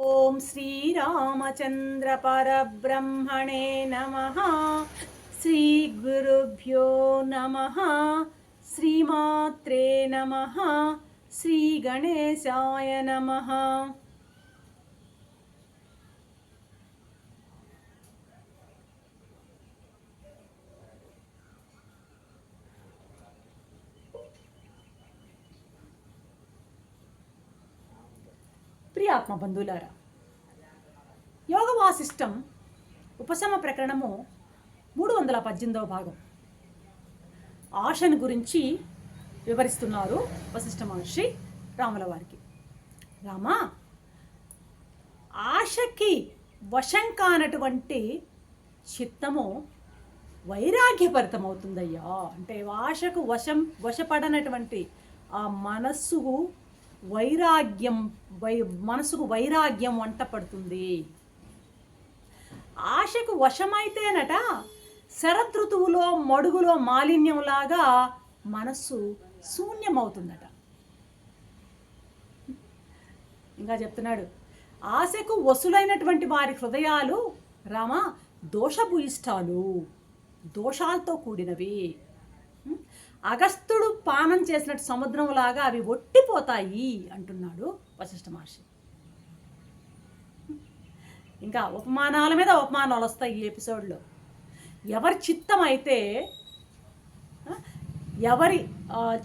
ఓం శ్రీరామచంద్ర పరబ్రహ్మణే నమ. శ్రీ గురుభ్యో నమ. శ్రీమాత్రే నమ. శ్రీ గణేశాయ నమ. ప్రియాత్మ బంధువులారా యోగ వాసిష్టం ఉపశమ ప్రకరణము మూడు వందల పద్దెనిమిదవ భాగం. ఆశను గురించి వివరిస్తున్నారు వశిష్ఠ మహర్షి రాముల వారికి. రామా ఆశకి వశం కానటువంటి చిత్తము వైరాగ్యభరితమవుతుందయ్యా. అంటే ఆశకు వశం వశపడనటువంటి ఆ మనస్సు వైరాగ్యం వై మనసుకు వైరాగ్యం వంట పడుతుంది. ఆశకు వశమైతేనట శరదృతువులో మడుగులో మాలిన్యంలాగా మనస్సు శూన్యమవుతుందట. ఇంకా చెప్తున్నాడు ఆశకు వసులైనటువంటి వారి హృదయాలు రామ దోషభూయిష్టాలు దోషాలతో కూడినవి. అగస్త్యుడు పానం చేసినట్టు సముద్రంలాగా అవి ఒట్టిపోతాయి అంటున్నాడు వశిష్ఠ మహర్షి. ఇంకా ఉపమానాల మీద ఉపమానాలు వస్తాయి ఈ ఎపిసోడ్లో. ఎవరి చిత్తం అయితే ఎవరి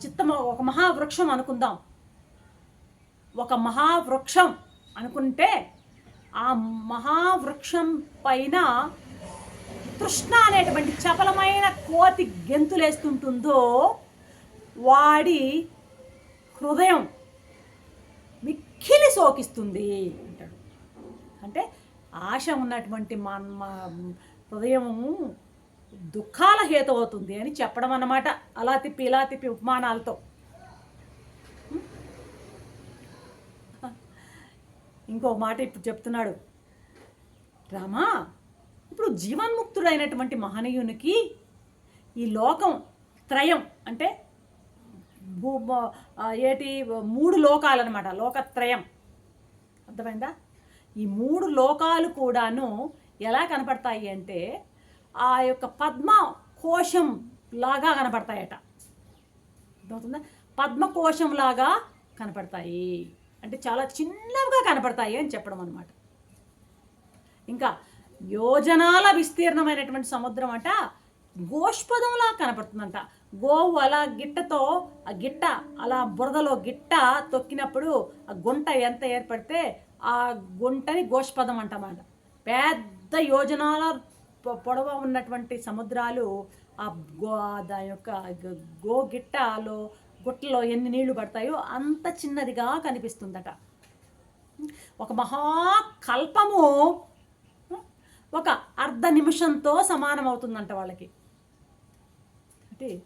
చిత్తం ఒక మహావృక్షం అనుకుందాం. ఒక మహావృక్షం అనుకుంటే ఆ మహావృక్షం పైన తృష్ణ అనేటువంటి చపలమైన కోతి గెంతులేస్తుంటుందో వాడి హృదయం మిక్కిలి సోకిస్తుంది అంటాడు. అంటే ఆశ ఉన్నటువంటి మన మా హృదయము దుఃఖాల హేతు అవుతుంది అని చెప్పడం అన్నమాట. అలా తిప్పి ఇలా తిప్పి ఉపమానాలతో. ఇంకో మాట ఇప్పుడు చెప్తున్నాడు. రామా ఇప్పుడు జీవన్ముక్తుడైనటువంటి మహనీయునికి ఈ లోకం త్రయం అంటే భూ ఏటి మూడు లోకాలన్నమాట. లోకత్రయం. అర్థమైందా? ఈ మూడు లోకాలు కూడాను ఎలా కనపడతాయి అంటే ఆ యొక్క పద్మ కోశం లాగా కనపడతాయట. అర్థమవుతుందా? పద్మకోశం లాగా కనపడతాయి. అంటే చాలా చిన్నవిగా కనపడతాయి అని చెప్పడం అనమాట ఇంకా యోజనాల విస్తీర్ణమైనటువంటి సముద్రం అంట. గోష్పదంలా కనపడుతుందంట. గోవు అలా గిట్టతో ఆ గిట్ట అలా బురదలో గిట్ట తొక్కినప్పుడు ఆ గుంట ఎంత ఏర్పడితే ఆ గుంటని గోష్పదం అంటమాట. పెద్ద యోజనాల పొ- పొడవ ఉన్నటువంటి సముద్రాలు ఆ గో దాని యొక్క గో గిట్టలో గుట్టలో ఎన్ని నీళ్ళు పడతాయో అంత చిన్నదిగా కనిపిస్తుందట. ఒక మహాకల్పము ఒక అర్ధ నిమిషంతో సమానం అవుతుందంట వాళ్ళకి. అంటే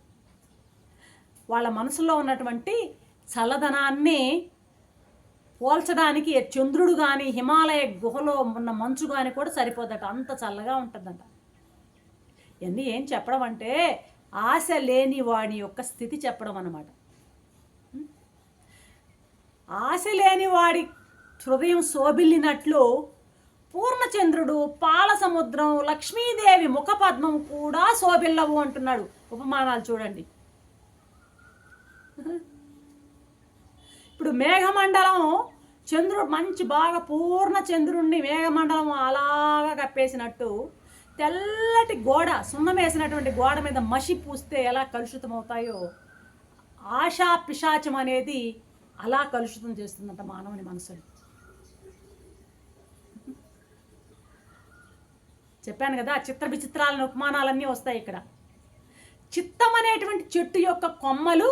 వాళ్ళ మనసులో ఉన్నటువంటి చల్లదనాన్ని పోల్చడానికి చంద్రుడు కానీ హిమాలయ గుహలో ఉన్న మంచు కానీ కూడా సరిపోదట. అంత చల్లగా ఉంటుందంట. ఇవన్నీ ఏం చెప్పడం అంటే ఆశ లేని వాడి యొక్క స్థితి చెప్పడం అన్నమాట. ఆశ లేని వాడి హృదయం శోభిల్లినట్లు పూర్ణచంద్రుడు పాల సముద్రం లక్ష్మీదేవి ముఖపద్మం కూడా శోభిల్లవు అంటున్నాడు. ఉపమానాలు చూడండి. ఇప్పుడు మేఘమండలం చంద్రుడు మంచి బాగా పూర్ణ చంద్రుణ్ణి మేఘమండలం అలాగా కప్పేసినట్టు తెల్లటి గోడ సున్నం వేసినటువంటి గోడ మీద మసి పూస్తే ఎలా కలుషితం అవుతాయో ఆశా పిశాచం అనేది అలా కలుషితం చేస్తుందంట మానవుని మనసుని చెప్పాను కదా చిత్ర విచిత్రాలను ఉపమానాలన్నీ వస్తాయి ఇక్కడ. చిత్తం అనేటువంటి చెట్టు యొక్క కొమ్మలు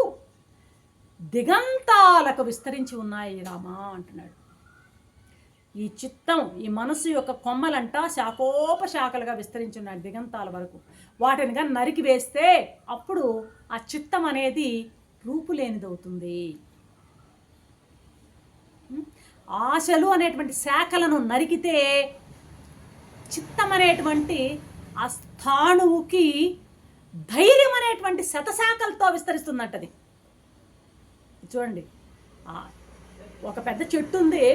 దిగంతాలకు విస్తరించి ఉన్నాయి రామా అంటున్నాడు. ఈ చిత్తం ఈ మనసు యొక్క కొమ్మలంట శాఖోపశాఖలుగా విస్తరించి ఉన్నాయి దిగంతాల వరకు. వాటిని కానీ నరికి వేస్తే అప్పుడు ఆ చిత్తం అనేది రూపులేనిదవుతుంది. ఆశలు అనేటువంటి శాఖలను నరికితే చిత్తం అనేటువంటి ఆ స్థాణువుకి ధైర్యం అనేటువంటి శతశాఖలతో విస్తరిస్తుందంటది చూడండి ఒక పెద్ద చెట్టు ఉంది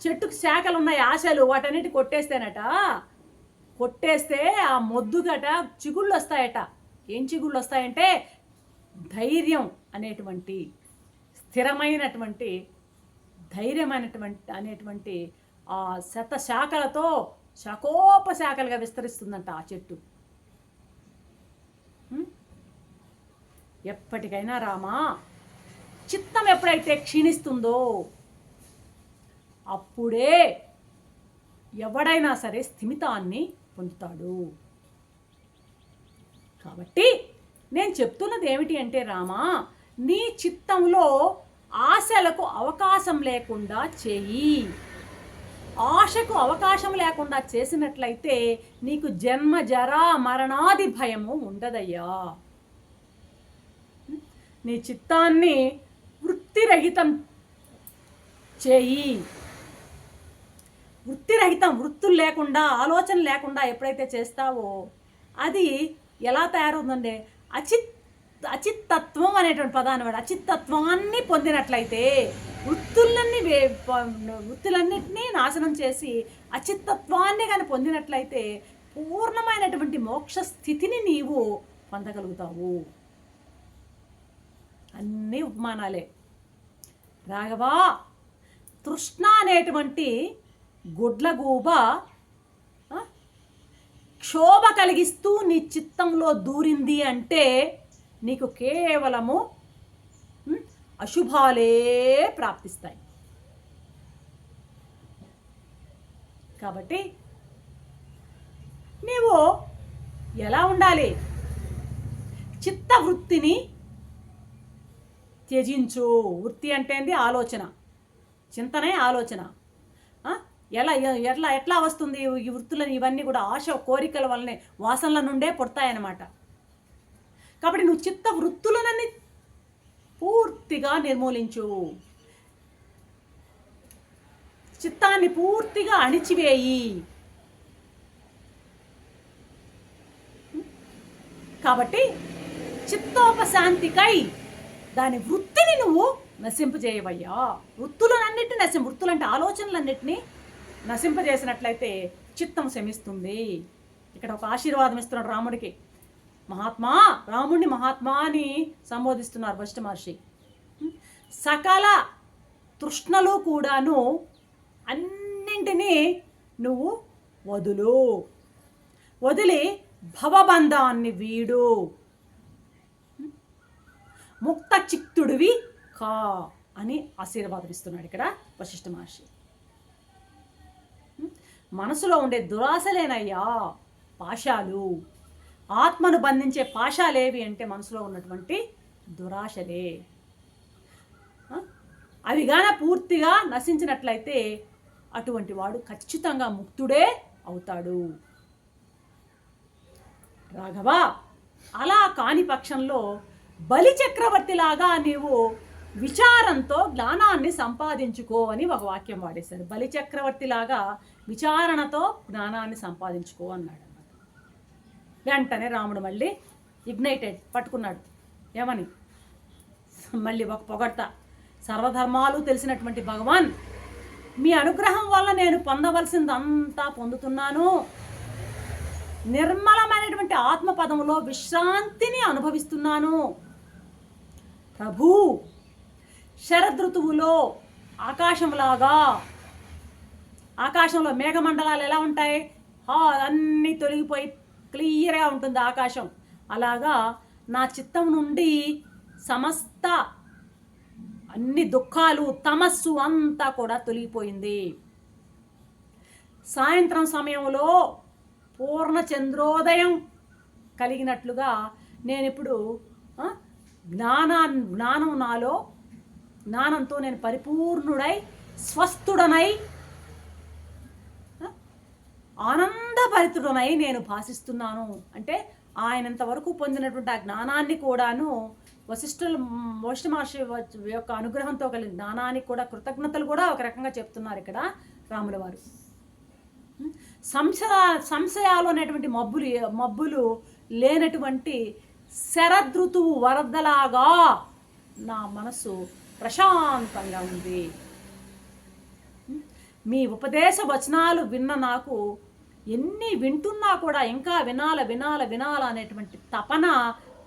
చెట్టుకు శాఖలు ఉన్నాయి ఆశలు వాటన్నిటి కొట్టేస్తేనట కొట్టేస్తే ఆ మొద్దుగట చిగుళ్ళు వస్తాయట ఏం చిగుళ్ళు వస్తాయంటే ధైర్యం అనేటువంటి స్థిరమైనటువంటి ధైర్యమైనటువంటి అనేటువంటి ఆ శత శాఖలతో శాఖోపశాఖలుగా విస్తరిస్తుందంట ఆ చెట్టు. ఎప్పటికైనా రామా చిత్తం ఎప్పుడైతే క్షీణిస్తుందో అప్పుడే ఎవడైనా సరే స్థిమితాన్ని పొందుతాడు. కాబట్టి నేను చెప్తున్నది ఏమిటి అంటే రామా నీ చిత్తంలో ఆశలకు అవకాశం లేకుండా చేయి. ఆశకు అవకాశం లేకుండా చేసినట్లయితే నీకు జన్మ జరా మరణాది భయము ఉండదయ్యా. నీ చిత్తాన్ని వృత్తిరహితం చేయి. వృత్తిరహితం వృత్తులు లేకుండా ఆలోచన లేకుండా ఎప్పుడైతే చేస్తావో అది ఎలా తయారవుతుందంటే అచిత్ అచిత్తత్వం అనేటువంటి పదాన్ని అనమాట అచిత్తత్వాన్ని పొందినట్లయితే వృత్తులన్నీ వే- వృత్తులన్నింటినీ నాశనం చేసి అచిత్తత్వాన్ని కానీ పొందినట్లయితే పూర్ణమైనటువంటి మోక్ష స్థితిని నీవు పొందగలుగుతావు. అన్నీ ఉపమానాలే. రాఘవా తృష్ణ అనేటువంటి గుడ్లగూబ క్షోభ కలిగిస్తూ నీ చిత్తంలో దూరింది అంటే నీకు కేవలము అశుభాలే ప్రాప్తిస్తాయి. కాబట్టి నీవు ఎలా ఉండాలి? చిత్తవృత్తిని త్యజించు. వృత్తి అంటే ఏంది? ఆలోచన. చింతనే ఆలోచన. ఎలా ఎట్లా ఎట్లా వస్తుంది? ఈ వృత్తులను ఇవన్నీ కూడా ఆశ కోరికల వల్లనే వాసనల నుండే పుడతాయన్నమాట. కాబట్టి నువ్వు చిత్త వృత్తులనన్నీ పూర్తిగా నిర్మూలించు. చిత్తాన్ని పూర్తిగా అణిచివేయి. కాబట్టి చిత్తోపశాంతికై దాని వృత్తిని నువ్వు నశింపజేయవయ్యా. వృత్తులన్నిటిని నశిం వృత్తులంటే ఆలోచనలన్నిటినీ నశింపజేసినట్లయితే చిత్తం శమిస్తుంది. ఇక్కడ ఒక ఆశీర్వాదం ఇస్తున్నాడు రాముడికి. మహాత్మా రాముడిని మహాత్మా అని సంబోధిస్తున్నారు వశిష్ఠ మహర్షి. సకల తృష్ణలు కూడాను అన్నింటినీ నువ్వు వదులు. వదిలి భవబంధాన్ని వీడు. ముక్త చిత్తుడివి కా అని ఆశీర్వాదం ఇస్తున్నాడు ఇక్కడ వశిష్ఠ మహర్షి. మనసులో ఉండే దురాశలేనయ్యా పాశాలు. ఆత్మను బంధించే పాశాలేవి అంటే మనసులో ఉన్నటువంటి దురాశలే. అవి గాన పూర్తిగా నశించినట్లయితే అటువంటి వాడు ఖచ్చితంగా ముక్తుడే అవుతాడు. రాఘవ అలా కాని పక్షంలో బలి చక్రవర్తిలాగా నీవు విచారంతో జ్ఞానాన్ని సంపాదించుకో అని ఒక వాక్యం వాడేశారు. బలి చక్రవర్తిలాగా విచారణతో జ్ఞానాన్ని సంపాదించుకో అన్నాడు. వెంటనే రాముడు మళ్ళీ ఇగ్నైటెడ్ పట్టుకున్నాడు. ఏమని? మళ్ళీ ఒక పొగడ్త. సర్వధర్మాలు తెలిసినటువంటి భగవాన్ మీ అనుగ్రహం వల్ల నేను పొందవలసిందంతా పొందుతున్నాను. నిర్మలమైనటువంటి ఆత్మపదములో విశ్రాంతిని అనుభవిస్తున్నాను. ప్రభు శరదృతువులో ఆకాశంలాగా ఆకాశంలో మేఘమండలాలు ఎలా ఉంటాయి? అన్నీ తొలగిపోయి క్లియర్గా ఉంటుంది ఆకాశం. అలాగా నా చిత్తం నుండి సమస్త అన్ని దుఃఖాలు తమస్సు అంతా కూడా తొలగిపోయింది. సాయంత్రం సమయంలో పూర్ణ చంద్రోదయం కలిగినట్లుగా నేను ఇప్పుడు జ్ఞానా జ్ఞానం నాలో జ్ఞానంతో నేను పరిపూర్ణుడై స్వస్థుడనై ఆనందభరితుడనై నేను భాషిస్తున్నాను. అంటే ఆయనంత వరకు పొందినటువంటి ఆ జ్ఞానాన్ని కూడాను వశిష్ఠుల వశిష్ఠ మహర్షి యొక్క అనుగ్రహంతో కలిగిన జ్ఞానానికి కూడా కృతజ్ఞతలు కూడా ఒక రకంగా చెప్తున్నారు ఇక్కడ రాముల వారు. సంశయ సంశయాలు అనేటువంటి మబ్బులు మబ్బులు లేనటువంటి శరదృతువు వరదలాగా నా మనసు ప్రశాంతంగా ఉంది. మీ ఉపదేశ వచనాలు విన్న నాకు ఎన్ని వింటున్నా కూడా ఇంకా వినాల వినాల వినాల అనేటువంటి తపన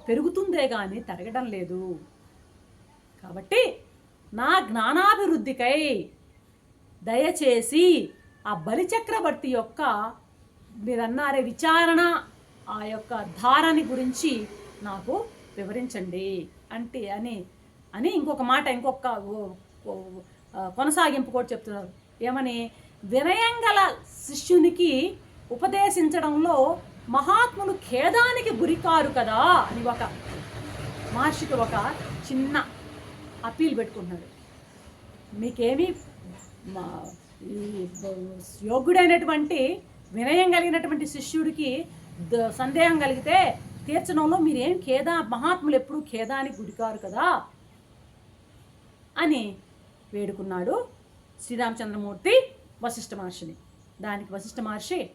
పెరుగుతుందే కానీ తరగడం లేదు. కాబట్టి నా జ్ఞానాభివృద్ధికై దయచేసి ఆ బలిచక్రవర్తి యొక్క మీరన్నారే విచారణ ఆ యొక్క ధారని గురించి నాకు వివరించండి అంటే అని అని ఇంకొక మాట ఇంకొక కొనసాగింపు కూడా చెప్తున్నారు. ఏమని? వినయం గల శిష్యునికి ఉపదేశించడంలో మహాత్ములు ఖేదానికి గురికారు కదా అని ఒక మహర్షికి ఒక చిన్న అప్పీల్ పెట్టుకుంటున్నాడు. మీకేమీ యోగ్యుడైనటువంటి వినయం కలిగినటువంటి శిష్యుడికి ద- సందేహం కలిగితే తీర్చడంలో మీరేం ఖేదా మహాత్ములు ఎప్పుడూ ఖేదానికి గురికారు కదా అని వేడుకున్నాడు. శ్రీరామచంద్రమూర్తి వశిష్ఠ మహర్షిని. దానికి వశిష్ఠ మహర్షి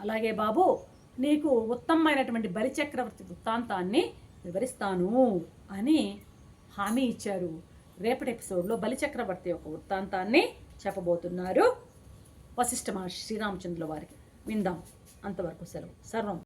అలాగే బాబు నీకు ఉత్తమమైనటువంటి బలిచక్రవర్తి వృత్తాంతాన్ని వివరిస్తాను అని హామీ ఇచ్చారు. రేపటి ఎపిసోడ్లో బలిచక్రవర్తి యొక్క వృత్తాంతాన్ని చెప్పబోతున్నారు వశిష్ఠ మహర్షి శ్రీరామచంద్రుల వారికి. విందాం. అంతవరకు సెలవు. సర్వం